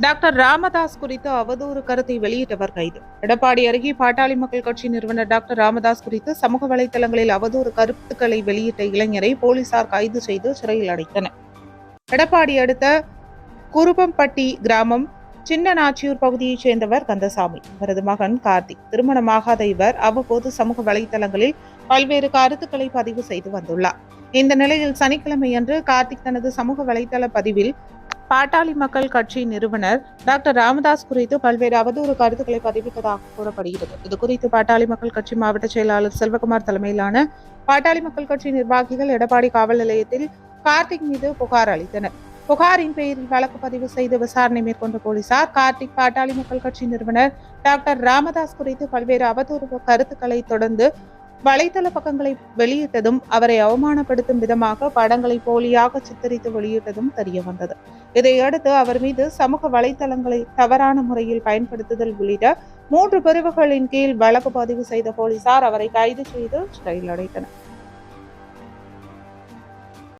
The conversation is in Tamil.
டாக்டர் ராமதாஸ் குறித்து அவதூறு கருத்தை வெளியிட்டவர் கைது. எடப்பாடி அருகே பாட்டாளி மக்கள் கட்சி நிறுவனர் டாக்டர் ராமதாஸ் குறித்து சமூக வலைதளங்களில் அவதூறு கருத்துக்களை வெளியிட்ட இளைஞரை போலீசார் கைது செய்து சிறையில் அடைத்தனர். எடப்பாடி அடுத்த குருபம்பட்டி கிராமம் சின்ன நாச்சியூர் பகுதியைச் சேர்ந்தவர் கந்தசாமி. இவரது மகன் கார்த்திக் திருமணமாகாத இவர் அவ்வப்போது சமூக வலைதளங்களில் பல்வேறு கருத்துக்களை பதிவு செய்து வந்துள்ளார். இந்த நிலையில் சனிக்கிழமையன்று கார்த்திக் தனது சமூக வலைதள பதிவில் பாட்டாளி மக்கள் கட்சி நிறுவனர் டாக்டர் ராமதாஸ் குறித்து பல்வேறு அவதூறு கருத்துக்களை பதிவிட்டதாக கூறப்படுகிறது. இது குறித்து பாட்டாளி மக்கள் கட்சி மாவட்ட செயலாளர் செல்வகுமார் தலைமையிலான பாட்டாளி மக்கள் கட்சி நிர்வாகிகள் எடப்பாடி காவல் நிலையத்தில் கார்த்திக் மீது புகார் அளித்தனர். புகாரின் பெயரில் வழக்கு பதிவு செய்து விசாரணை மேற்கொண்ட போலீசார் கார்த்திக் பாட்டாளி மக்கள் கட்சி நிறுவனர் டாக்டர் ராமதாஸ் குறித்து பல்வேறு அவதூறு கருத்துக்களை தொடர்ந்து வலைதள பக்கங்களை வெளியிட்டதும் அவரை அவமானப்படுத்தும் விதமாக படங்களை போலியாக சித்தரித்து வெளியிட்டதும் தெரிய வந்தது இதையடுத்து அவர் மீது சமூக வலைதளங்களை தவறான முறையில் பயன்படுத்துதல் உள்ளிட்ட மூன்று பிரிவுகளின் கீழ் வழக்கு பதிவு செய்த போலீசார் அவரை கைது செய்து சிறையில் அடைத்தனர்.